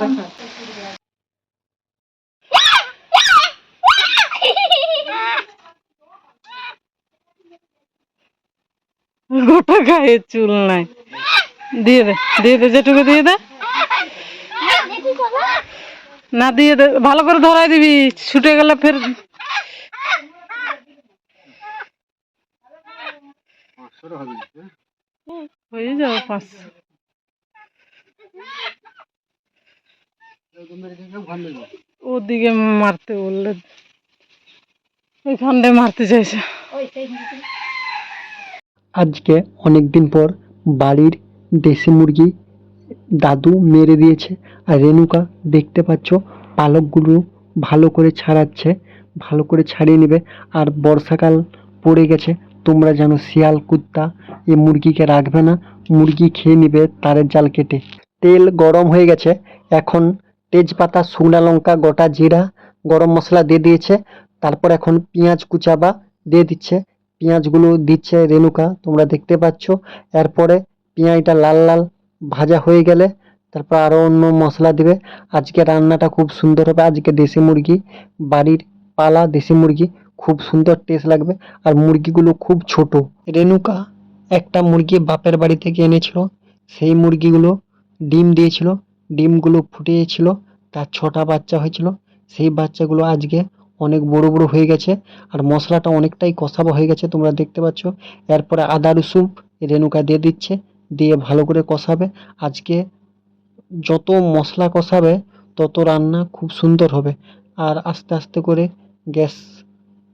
দেখা গোটা গায়ে চুল নাই। দিয়ে দে দিয়ে দে যেটুকু দিয়ে দে। না দিয়ে দে ভালো করে ধরাই দিবি ছুটে গেলে ফের হয়ে যাবে পাঁচশো। ওদিকে মারতে বললে। ওইখানটা মারতে চাইছে। আজকে অনেক দিন পর বাড়ির দেশি মুরগি দাদু মেরে দিয়েছে। আর রেনুকা দেখতে পাচ্ছ, পালকগুলো ভালো করে ছাড়াচ্ছে, ভালো করে ছাড়িয়ে নেবে। আর বর্ষাকাল পড়ে গেছে, তোমরা জানো শিয়াল, কুত্তা এই মুরগিকে রাখবে না। মুরগি খেয়ে নেবে, তারের জাল কেটে। তেল গরম হয়ে গেছে, এখন তেজপাতা, শুকনা লঙ্কা, গোটা জিরা, গরম মশলা দিয়ে দিয়েছে। তারপর এখন পেঁয়াজ কুচাবা দিয়ে দিচ্ছে। পেঁয়াজগুলো দিচ্ছে রেনুকা তোমরা দেখতে পাচ্ছ। এরপরে পেঁয়াজটা লাল লাল ভাজা হয়ে গেলে তারপর আরও অন্য মশলা দেবে। আজকে রান্নাটা খুব সুন্দর হবে। আজকে দেশি মুরগি, বাড়ির পালা দেশি মুরগি, খুব সুন্দর টেস্ট লাগবে। আর মুরগিগুলো খুব ছোট। রেনুকা একটা মুরগি বাপের বাড়ি থেকে এনেছিল। সেই মুরগিগুলো ডিম দিয়েছিল। ডিমগুলো ফুটিয়েছিল তার ছটা বাচ্চা হয়েছিল। সেই বাচ্চাগুলো আজকে অনেক বড় বড় হয়ে গেছে আর মশলাটা অনেকটাই কষাবো হয়ে গেছে, তোমরা দেখতে পাচ্ছ। এরপরে আদা রসুন রেনুকা দিয়ে দিচ্ছে, দিয়ে ভালো করে কষাবে। আজকে যত মশলা কষাবে, তত রান্না খুব সুন্দর হবে। আর আস্তে আস্তে করে গ্যাস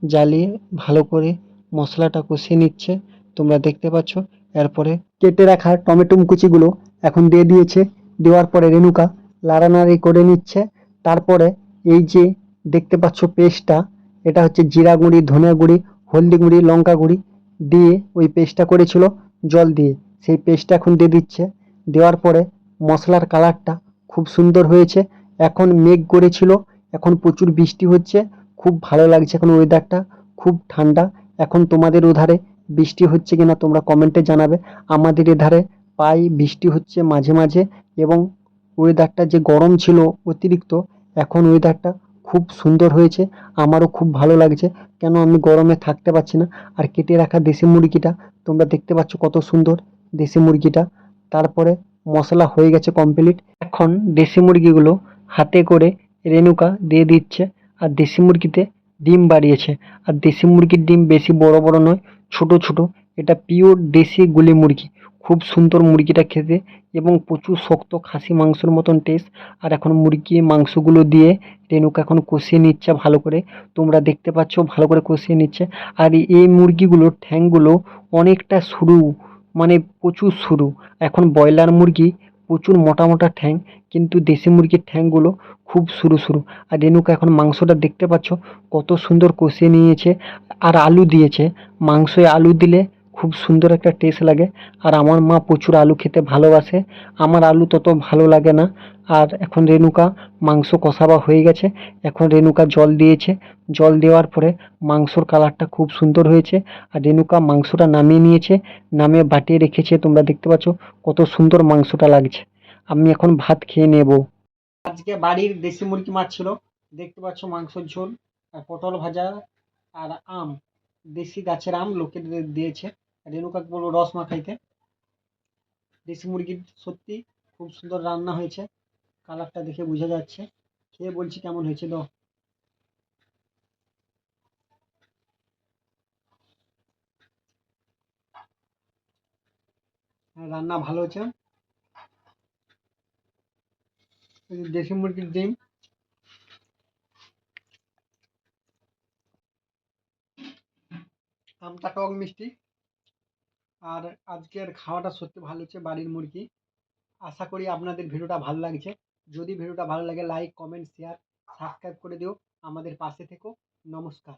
জ্বালিয়ে ভালো করে মশলাটা কষিয়ে নিচ্ছে, তোমরা দেখতে পাচ্ছ। এরপরে কেটে রাখা টমেটো কুচিগুলো এখন দিয়ে দিয়েছে। দেওয়ার পরে রেনুকা লাড়ানাড়ি করে নিচ্ছে। তারপরে এই যে দেখতে পাচ্ছ পেস্টটা, এটা হচ্ছে জিরা গুঁড়ি, ধনিয়া গুঁড়ি, হলদি গুঁড়ি, লঙ্কা গুঁড়ি দিয়ে ওই পেস্টটা করেছিল জল দিয়ে। সেই পেস্টটা এখন দিয়ে দিচ্ছে। দেওয়ার পরে মশলার কালারটা খুব সুন্দর হয়েছে। এখন মেঘ করেছিল, এখন প্রচুর বৃষ্টি হচ্ছে, খুব ভালো লাগছে এখন ওয়েদারটা খুব ঠান্ডা। এখন তোমাদের ওধারে বৃষ্টি হচ্ছে কিনা তোমরা কমেন্টে জানাবে। আমাদের এধারে প্রায় বৃষ্টি হচ্ছে মাঝে মাঝে এবং ওয়েদারটা যে গরম ছিল অতিরিক্ত, এখন ওয়েদারটা খুব সুন্দর হয়েছে। আমারও খুব ভালো লাগছে। কেন আমি গরমে থাকতে পারছি না? আর কেটে রাখা দেশি মুরগিটা, তোমরা দেখতে পাচ্ছ কত সুন্দর দেশি মুরগিটা। তারপরে মশলা হয়ে গেছে কমপ্লিট এখন দেশি মুরগিগুলো হাতে করে রেনুকা দিয়ে দিচ্ছে আর দেশি মুরগিতে ডিম বাড়িয়েছে। আর দেশি মুরগির ডিম বেশি বড় বড় নয়, ছোট ছোট। এটা পিওর দেশি গুলি মুরগি। খুব সুন্দর মুরগিটা খেতে এবং প্রচুর শক্ত খাসি মাংসের মতন টেস্ট আর এখন মুরগি মাংসগুলো দিয়ে রেনুকা এখন কষিয়ে নিচ্ছে ভালো করে। তোমরা দেখতে পাচ্ছ ভালো করে কষিয়ে নিচ্ছে। আর এই মুরগিগুলোর ঠ্যাংগুলো অনেকটা সরু মানে প্রচুর সরু। এখন ব্রয়লার মুরগি প্রচুর মোটা মোটা ঠ্যাং, কিন্তু দেশি মুরগির ঠ্যাংগুলো খুব সরু সরু। আর রেনুকা এখন মাংসটা দেখতে পাচ্ছ কত সুন্দর কষিয়ে নিয়েছে। আর আলু দিয়েছে। মাংসে আলু দিলে খুব সুন্দর একটা টেস্ট লাগে। আর আমার মা প্রচুর আলু খেতে ভালোবাসে। আমার আলু তত ভালো লাগে না। আর এখন রেনুকা মাংস কষাবা হয়ে গেছে। এখন রেনুকা জল দিয়েছে। জল দেওয়ার পরে মাংসর কালারটা খুব সুন্দর হয়েছে। আর রেনুকা মাংসটা নামিয়ে নিয়েছে। নামিয়ে বাটিয়ে রেখেছে। তোমরা দেখতে পাচ্ছ কত সুন্দর মাংসটা লাগছে। আমি এখন ভাত খেয়ে নেব। আজকে বাড়ির দেশি মুরগি মাছ ছিল। দেখতে পাচ্ছ মাংসর ঝোল, আর পটল ভাজা, আর আম। দেশি গাছের আম লোকে দিয়ে- দিয়েছে। রেনুকাকে বলব রস মাখাইতে। দেশি মুরগির সত্যি খুব সুন্দর রান্না হয়েছে। কালারটা দেখে বোঝা যাচ্ছে। খেয়ে বলছি কেমন হয়েছে দাও। হ্যাঁ, রান্না ভালো হয়েছে। দেশি মুরগির ডিম। আমটা টক মিষ্টি। আর আজকের খাওয়াটা সত্যি ভালো হচ্ছে বাড়ির মুরগি। আশা করি আপনাদের ভিডিওটা ভালো লাগছে। যদি ভিডিওটা ভালো লাগে লাইক কমেন্ট শেয়ার সাবস্ক্রাইব করে দিও। আমাদের পাশে থেকো। নমস্কার।